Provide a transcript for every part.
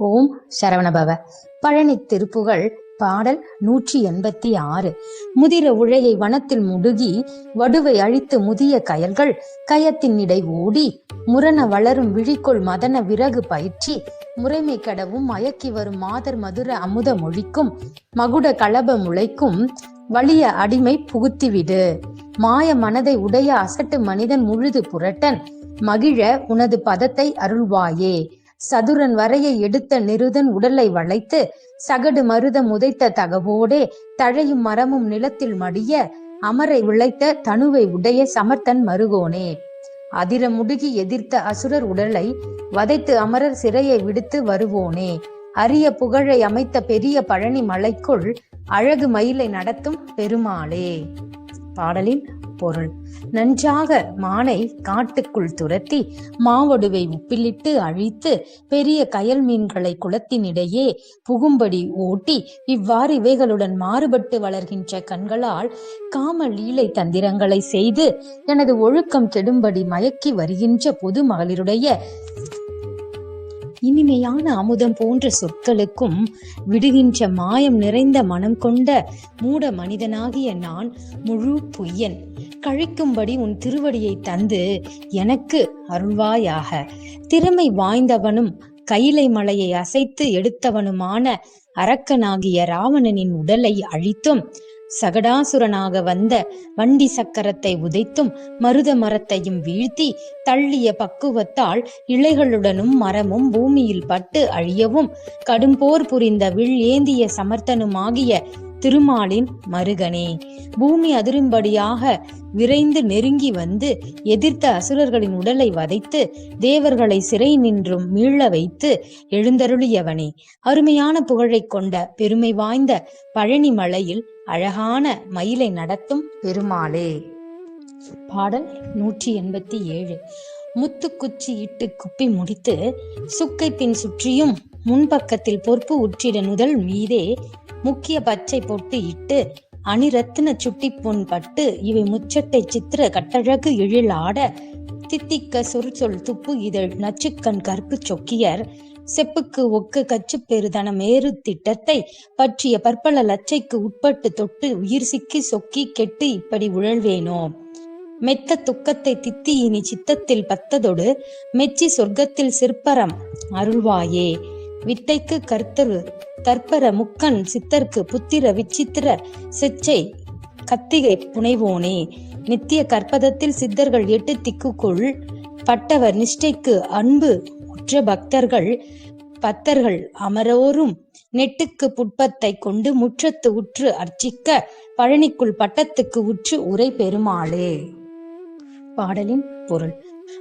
ஓம் சரவணபவ. பழனி திருப்புகழ் பாடல் நூற்றி எண்பத்தி ஆறு முதிர உழையை வனத்தில் முடுகி வடுவை அழித்து முதிய கயல்கள் கயத்தின் இடை ஓடி முரண வளரும் விழிக்குள் மதன விறகு பயிற்சி முறைமை கடவும் மயக்கி வரும் மாதர் மதுர அமுத மொழிக்கும் மகுட கலப முளைக்கும் வலிய அடிமை புகுத்திவிடு மாய மனதை உடைய அசட்டு மனிதன் முழுது புரட்டன் மகிழ உனது பதத்தை அருள்வாயே. சதுரன் வரையை எடுத்த நிருதன் உடலை வளைத்து சகடு மருதம் உதைத்த தகவோடே தழையும் மரமும் நிலத்தில் மடிய அமரை விளைத்த தனுவை உடைய சமர்த்தன் மருகோனே. அதிர முடுகி எதிர்த்த அசுரர் உடலை வதைத்து அமரர் சிறையை விடுத்து வருவோனே. அரிய புகழை அமைத்த பெரிய பழனி மலைக்குள் அழகு மயிலை நடத்தும் பெருமாளே. பாடலின் பொருள். நன்றாக மானை காட்டுக்குள் துரத்தி மாவடுவை உப்பிலிட்டு அழித்து பெரிய கயல் மீன்களை குளத்தினிடையே புகும்படி ஓட்டி இவ்வாறு இவைகளுடன் மாறுபட்டு வளர்கின்ற கண்களால் காம லீலை தந்திரங்களை செய்து எனது ஒழுக்கம் கெடும்படி மயக்கி வருகின்ற பொது மகளிருடைய இனிமையான அமுதம் போன்ற சொற்களுக்கும் விடுகின்ற மாயம் நிறைந்த மனம் கொண்ட மூட மனிதனாகிய நான் முழு பொய்யன். கழிக்கும்படி உன் திருவடியை தந்து எனக்கு அருள்வாயாக. திறமை வாய்ந்தவனும் கைலை மலையை அசைத்து எடுத்தவனுமான அரக்கனாகிய ராவணனின் உடலை அழித்தும் சகடாசுரனாக வந்த வண்டி சக்கரத்தை உதைத்தும் மருத மரத்தையும் வீழ்த்தி தள்ளிய பக்குவத்தால் இலைகளுடனும் மரமும் பூமியில் பட்டு அழியவும் கடும்போர் புரிந்த வில் ஏந்திய சமர்த்தனுமாகிய திருமாலின் மருகனே. பூமி அதிரும்படியாக விரைந்து நெருங்கி வந்து எதிர்த்த அசுரர்களின் உடலை வதைத்து தேவர்களை சிறை நின்றும் மீள வைத்து எழுந்தருளியவனே. அருமையான புகழைக் கொண்ட பெருமை வாய்ந்த பழனி மலையில் அழகான மயிலை நடத்தும் பெருமாளே. பாடல் நூற்றி எண்பத்தி ஏழு. முத்துக்குச்சி இட்டு குப்பி முடித்து சுக்கை பின் சுற்றியும் முன்பக்கத்தில் பொறுப்பு உற்றிட நுதல் மீதே முக்கிய பச்சை பொட்டு இட்டு அணிரத்தின சுட்டி பொன் பட்டு இவை முச்சட்டை சித்திர கட்டழகு எழில் ஆட தித்திக்க சொற்சொல் துப்பு இதழ் நச்சுக்கண் கற்பு சொக்கியர் செப்புக்கு ஒக்கு கச்சு பெருதன திட்டத்தை பற்றிய பற்பல லச்சைக்கு உட்பட்டு தொட்டு உயிர் சிக்கி சொக்கி கெட்டு இப்படி உழல்வேனோ? மெத்த துக்கத்தை தித்தி இனி சித்தத்தில் பத்ததொடு மெச்சி சொர்க்கத்தில் சிற்பரம் அருள்வாயே. வித்தைக்கு கர்த்தரு தற்பர முக்கன் சித்தர்க்கு புத்திர விச்சித்திர செச்சை கத்திகை புனைவோனே. நித்திய கற்பதத்தில் சித்தர்கள் எட்டு திக்குக்குள் பட்டவர் நிஷ்டைக்கு அன்பு உற்ற பக்தர்கள் பத்தர்கள் அமரோரும் நெட்டுக்கு புட்பத்தை கொண்டு முற்றத்து உற்று அர்ச்சிக்க பழனிக்குள் பட்டத்துக்கு உற்று உரை பெருமாளே பாடலின் பொருள்.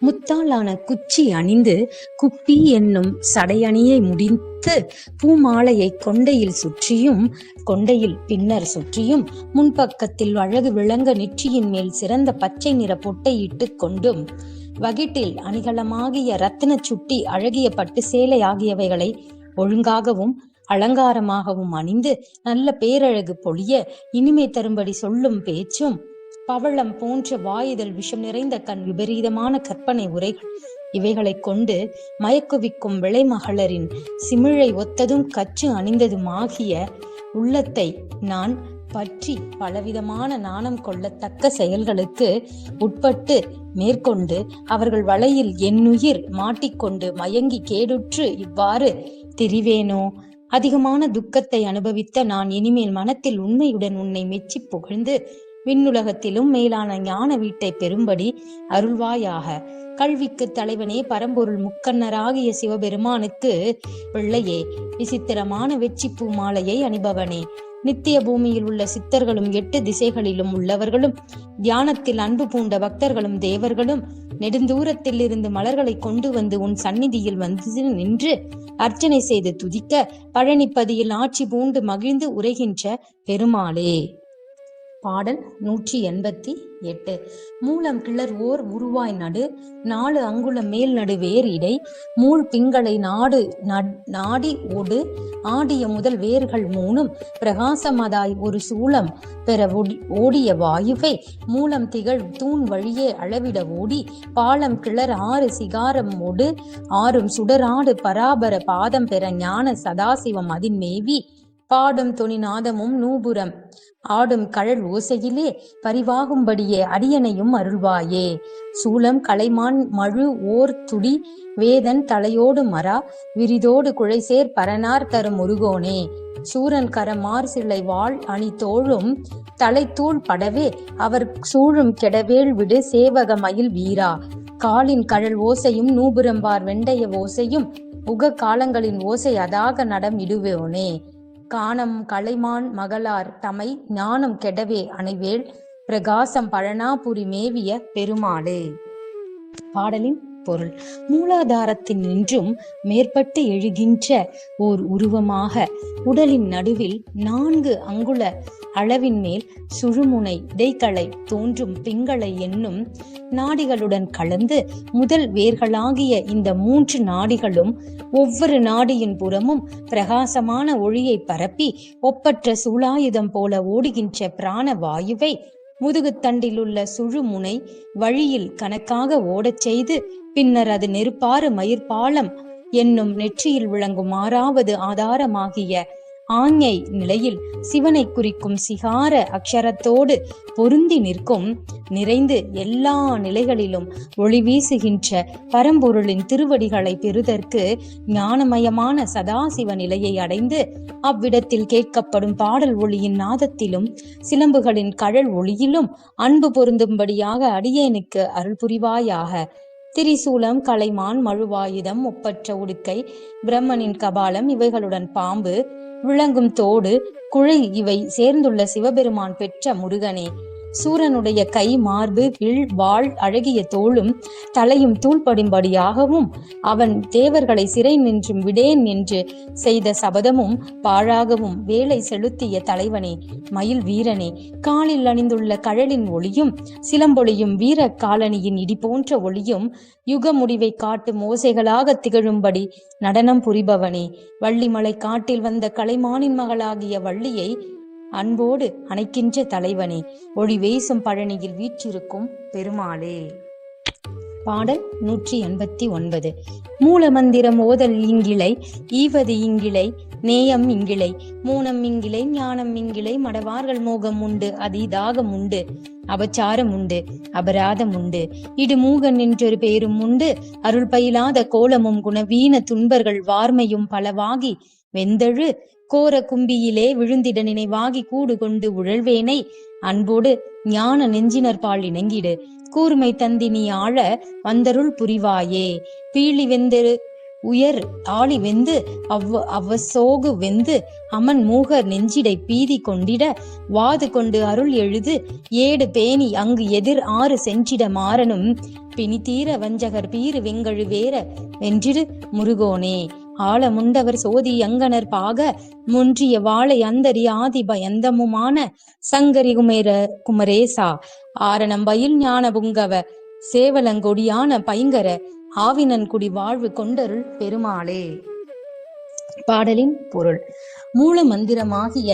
முத்தாளான குச்சி அணிந்து குப்பி என்னும் சடையணியை முடித்து பூமாலையை கொண்டையில் சுற்றியும் கொண்டையில் பின்னர் சுற்றியும் முன்பக்கத்தில் அழகு விளங்க நெற்றியின் மேல் சிறந்த பச்சை நிற பொட்டை இட்டு கொண்டும் வகிட்டில் அணிகலமாகிய ரத்தின சுட்டி அழகிய பட்டு சேலை ஆகியவைகளை ஒழுங்காகவும் அலங்காரமாகவும் அணிந்து நல்ல பேரழகு பொழிய இனிமை தரும்படி சொல்லும் பேச்சும் பவளம் போன்ற வாயுதல் விஷம் நிறைந்த கண் விபரீதமான கற்பனை உரைகள். இவைகளைக் கொண்டு மயக்குவிக்கும் விளைமகளரின் சிமிழை ஒத்ததும் கச்சு அணிந்ததுமாகிய உள்ளத்தை நான் பற்றி பலவிதமான நாணம் கொள்ளத்தக்க செயல்களுக்கு உட்பட்டு மேற்கொண்டு அவர்கள் வலையில் என்னுயிர் மாட்டிக்கொண்டு மயங்கி கேடுற்று இவ்வாறு திரிவேனோ அதிகமான துக்கத்தை அனுபவித்த நான் இனிமேல் மனத்தில் உண்மையுடன் உன்னை மெச்சி புகழ்ந்து விண்ணுலகத்திலும் மேலான ஞான வீட்டை பெறும்படி அருள்வாயாக. கல்விக்கு தலைவனே பரம்பொருள் முக்கண்ணராகிய சிவபெருமானுக்கு பிள்ளையே விசித்திரமான வெச்சி பூ மாலையை அணிபவனே நித்திய பூமியில் உள்ள சித்தர்களும் எட்டு திசைகளிலும் உள்ளவர்களும் தியானத்தில் அன்பு பூண்ட பக்தர்களும் தேவர்களும் நெடுந்தூரத்தில் இருந்து மலர்களை கொண்டு வந்து உன் சந்நிதியில் வந்து நின்று அர்ச்சனை செய்து துதிக்க பழனிப்பதியில் ஆட்சி பூண்டு மகிழ்ந்து உரைகின்ற பெருமாளே. பாடல் நூற்றி எண்பத்தி எட்டு. மூலம் கிளர் ஓர் உருவாய் நடு நாலு அங்குல மேல் நடு வேர் இடை மூள் பிங்களை நாடு நட்- நாடி ஓடு ஆடிய முதல் வேர்கள் மூணும் பிரகாசமதாய் ஒரு சூலம் பெற ஓடிய வாயுவை மூலம் திகழ் தூண் வழியே அளவிட ஓடி பாலம் கிளர் ஆறு சிகாரம் ஒடு ஆறும் சுடராடு பராபர பாதம் பெற ஞான சதாசிவம் அதின் மேவி. பாடும் தொனிநாதமும் நூபுரம். ஆடும் கழல் ஓசையிலே பரிவாகும்படியே அடியனையும் அருள்வாயே. சூலம் கலைமான் மழு ஓர் துடி வேதன் தலையோடு மரா விரிதோடு குழைசேர் பரனார் தரும் முருகோனே. சூரன் கரமார் சிலை வாழ் அணி தோழும் தலைத்தூள் படவே அவர் சூழும் கெடவேள் விடு சேவக மயில் வீரா. காலின் கழல் ஓசையும் நூபுரம்பார் வெண்டைய ஓசையும் உக காலங்களின் ஓசை அதாக நடம் இடுவோனே. காணம் கலைமான் மகளார் தமை ஞானம் கெடவே அணைவேள். பிரகாசம் பழனாபுரி மேவிய பெருமாளே. பாடலின் பொருள். மூலாதாரத்தின் நின்றும் மேற்பட்டு எழுகின்ற ஓர் உருவமாக உடலின் நடுவில் நான்கு அங்குல அளவின் மேல் சுழுமுனை இடைத்தலை தோன்றும் பிங்களை என்னும் நாடிகளுடன் கலந்து முதல் வேர்களாகிய இந்த மூன்று நாடிகளும் ஒவ்வொரு நாடியின் புறமும் பிரகாசமான ஒளியை பரப்பி ஒப்பற்ற சூளாயுதம் போல ஓடுகின்ற பிராண வாயுவை முதுகுத்தண்டிலுள்ள சுழுமுனை வழியில் கணக்காக ஓடச் செய்து பின்னர் அது நெருப்பாறு மயிர்பாலம் என்னும் நெற்றியில் விளங்கும் ஆறாவது ஆதாரமாகிய ஆஞ்ஞை நிலையில் சிவனை குறிக்கும் சிகார அக்ஷரத்தோடு பொருந்தி நிற்கும் நிறைந்து எல்லா நிலைகளிலும் ஒளி வீசுகின்ற பரம்பொருளின் திருவடிகளை பெறுதற்கு ஞானமயமான சதாசிவ நிலையை அடைந்து அவ்விடத்தில் கேட்கப்படும் பாடல் ஒளியின் நாதத்திலும் சிலம்புகளின் கழல் ஒளியிலும் அன்பு பொருந்தும்படியாக அடியேனுக்கு அருள் புரிவாயாக. திரிசூலம் கலைமான் மழுவாயுதம் ஒப்பற்ற உடுக்கை பிரம்மனின் கபாலம் இவைகளுடன் பாம்பு விளங்கும் தோடு குழி இவை சேர்ந்துள்ள சிவபெருமான் பெற்ற முருகனே. சூரனுடைய கை மார்பு வில் வாள் அழகிய தோளும் தலையும் தூள்படும்படியாகவும் அவன் தேவர்களை சிறை நின்றும் விடேன் என்று செய்த சபதமும் பாழாகவும் வேலை செலுத்திய தலைவனே மயில் வீரனே காலில் அணிந்துள்ள கழலின் ஒளியும் சிலம்பொழியும் வீர காலனியின் இடி போன்ற ஒளியும் யுக முடிவை காட்டும் ஓசைகளாக திகழும்படி நடனம் புரிபவனே. வள்ளிமலை காட்டில் வந்த கலைமானின் மகளாகிய வள்ளியை அன்போடு அணைக்கின்ற தலைவனே ஒளி வீசும் பழனியில் வீற்றிருக்கும் பெருமாளே. பாடல் நூற்றி எண்பத்தி ஒன்பது மூலமந்திரம் ஓதல் இங்கிளை ஈவது இங்கிளை நேயம் இங்கிளை மூனம் இங்கிளை ஞானம் இங்கிளை மடவார்கள் மோகம் உண்டு அதீதாகம் உண்டு அபச்சாரம் உண்டு அபராதம் உண்டு இடு மூகன் என்றொரு பேரும் உண்டு அருள் பயிலாத கோலமும் குணவீன துன்பர்கள் வார்மையும் பலவாகி வெந்தழு கோர கும்பியிலே விழுந்திட நினைவாகி கூடு கொண்டு உழல்வேனை அன்போடு ஞான நெஞ்சினர் பால் இணங்கிடு. கூர்மை தந்தி நீ ஆழ வந்தருள் புரிவாயே. பீழி வெந்தரு உயர் ஆளி வெந்து அவ் அவசோகு வெந்து அமன் மூகர் நெஞ்சிடை பீதி கொண்டிட வாது கொண்டு அருள் எழுது ஏடு பேணி அங்கு எதிர் ஆறு செஞ்சிட மாறனும். பிணிதீர வஞ்சகர் பீறு வெங்கழு வேற வென்றிடு முருகோனே. ஆழமுண்டவர் சோதி அங்கனர் பாக முன்றிய வாழை அந்தரி ஆதி பயந்தமுமான சங்கரி குமேர குமரேசா. ஆரணம் பயில் ஞான புங்கவ சேவலங்கொடியான பைங்கர ஆவினன்குடி வாழ்வு கொண்டருள் பெருமாளே. பாடலின் பொருள் மூல மந்திரமாகிய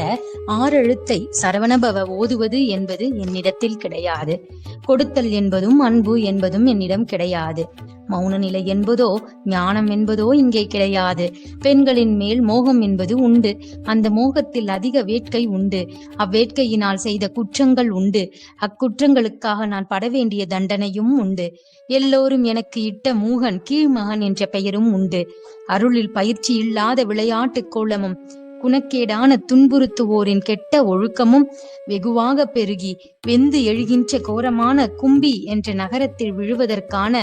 ஆறெழுத்தை சரவணபவ ஓதுவது என்பது என்னிடத்தில் கிடையாது. கொடுத்தல் என்பதும் அன்பு என்பதும் என்னிடம் கிடையாது. மௌன நிலை என்பதோ ஞானம் என்பதோ இங்கே கிடையாது. பெண்களின் மேல் மோகம் என்பது உண்டு. அந்த மோகத்தில் அதிக வேட்கை உண்டு. அவ்வேட்கையினால் செய்த குற்றங்கள் உண்டு. அக்குற்றங்களுக்காக நான் பட வேண்டிய தண்டனையும் உண்டு. எல்லோரும் எனக்கு இட்ட மூகன் கீழ்மகன் என்ற பெயரும் உண்டு. அருளில் பயிற்சி இல்லாத விளையாட்டு கோலமும் குணக்கேடான துன்புறுத்துவோரின் கெட்ட ஒழுக்கமும் வெகுவாக பெருகி வெந்து எழுகின்ற கோரமான கும்பி என்ற நகரத்தில் விழுவதற்கான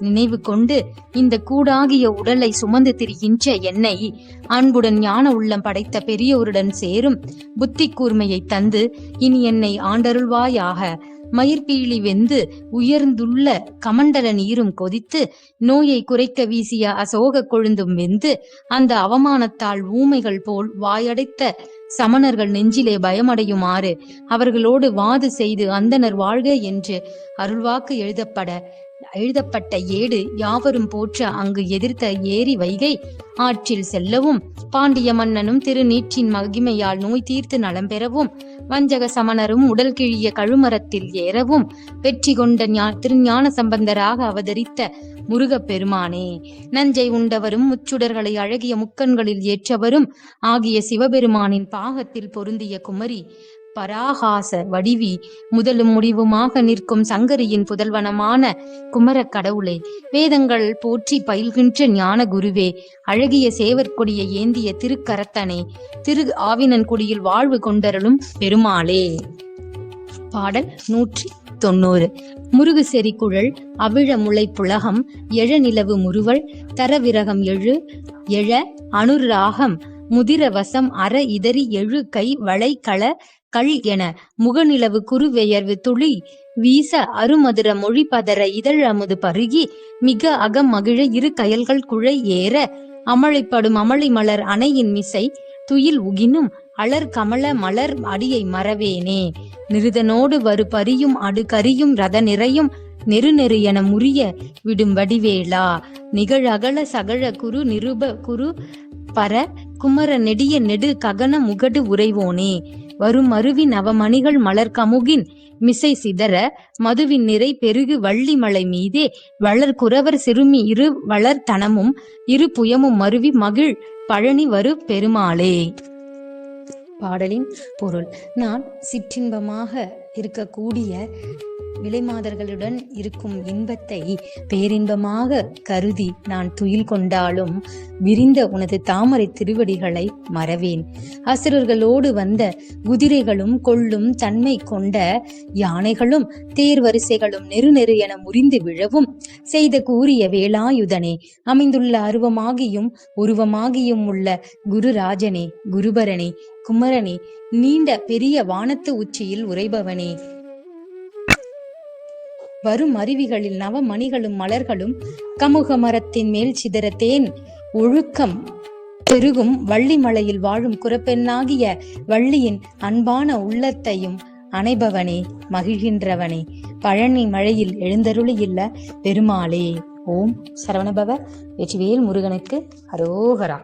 நினைவு கொண்டு இந்த கூடாகிய உடலை சுமந்து திரிகின்ற என்னை அன்புடன் ஞான உள்ளம் படைத்த பெரியோருடன் சேரும் புத்தி கூர்மையை தந்து இனி என்னை ஆண்டருள்வாயாக. மயிர்பீலி வெந்து உயர்ந்துள்ள கமண்டல நீரும் கொதித்து நோயை குறைக்க வீசிய அசோக கொழுந்தும் வெந்து அந்த அவமானத்தால் ஊமைகள் போல் வாயடைத்த சமணர்கள் நெஞ்சிலே பயமடையுமாறு அவர்களோடு வாது செய்து அந்தனர் வாழ்க என்று அருள்வாக்கு எழுதப்பட எழுதப்பட்ட ஏடு யாவரும் போற்ற அங்கு எதிர்த்த ஏரி வைகை ஆற்றில் செல்லவும் பாண்டிய மன்னனும் திருநீற்றின் மகிமையால் நோய் தீர்த்து நலம் பெறவும் வஞ்சக சமணரும் உடல் கிழிய கழுமரத்தில் ஏறவும் வெற்றி கொண்ட திருஞான சம்பந்தராக அவதரித்த முருகப் பெருமானே நஞ்சை உண்டவரும் முச்சுடர்களை அழகிய முக்கண்களில் ஏற்றவரும் ஆகிய சிவபெருமானின் பாகத்தில் பொருந்திய குமரி பராகாச வடிவி முதலும் முடிவுமாக நிற்கும் சங்கரியின் புதல்வனமான குமர கடவுளே வேதங்கள் போற்றி பயில்கின்ற ஞான குருவே அழகிய சேவற்கொடியை ஏந்திய திருக்கரத்தனே திரு ஆவினன்குடியில் வாழ்வு கொண்டருளும் பெருமாளே. பாடல் நூற்றி தொண்ணூறு முருகு செறிகுழல் அவிழ முளை புலகம் எழ நிலவு முறுவல் தரவிரகம் எழு எழ அனுராகம் முதிர வசம் அற இதறி எழு கை வளை கள கள் என முகநிலவு குறுவெயர்வு துளி வீச அருமதுர மொழி பதற இதழ் அமுது பருகி மிக அகம் மகிழ இரு கயல்கள் குழை ஏற அமளிப்படும் அமளி மலர் அணையின் மிசை துயில் உகினும் அலர் கமல மலர் அடியை மறவேனே. நிருதனோடு வரு பரியும் அடு கரியும் ரத நிறையும் நெரு நெரு என முறிய விடும் வடிவேளா நிகழ் அகல சகழ குரு நிருப குரு பர குமர நெடிய நெடு ககன முகடு உறைவோனே. வரும் அருவி நவமணிகள் மலர் கமுகின். மிசை சிதற மதுவின் நிறை பெருகு வள்ளி மலை மீதே. வளர் குறவர் சிறுமி இரு வளர் தனமும் இரு புயமும் மருவி மகிழ் பழனி வரு பெருமாளே. பாடலின் பொருள் நான் சிற்றின்பமாக இருக்கக்கூடிய விலைமாதர்களுடன் இருக்கும் இன்பத்தை பேரின்பமாக கருதி நான் துயில் கொண்டாலும் விரிந்த உனது தாமரை திருவடிகளை மறவேன். அசுரர்களோடு வந்த குதிரைகளும் கொள்ளும் தன்மை கொண்ட யானைகளும் தேர் வரிசைகளும் நெரு நெரு என முறிந்து விழவும் செய்த கூறிய வேலாயுதனே அமைந்துள்ள அருவமாகியும் உருவமாகியும் உள்ள குருராஜனே குருபரனே குமரனே நீண்ட பெரிய வானத்து உச்சியில் உறைபவனே. வரும் அருவிகளில் நவமணிகளும் மலர்களும் கமுக மரத்தின் மேல் சிதற தேன் ஒழுக்கம் பெருகும் வள்ளி மலையில் வாழும் குறப்பெண்ணாகிய வள்ளியின் அன்பான உள்ளத்தையும் அணைபவனே மகிழ்கின்றவனே. பழனி மழையில் எழுந்தருளியுள்ள பெருமாளே. ஓம் சரவணபவ. வெற்றிவேல் முருகனுக்கு அரோகரா.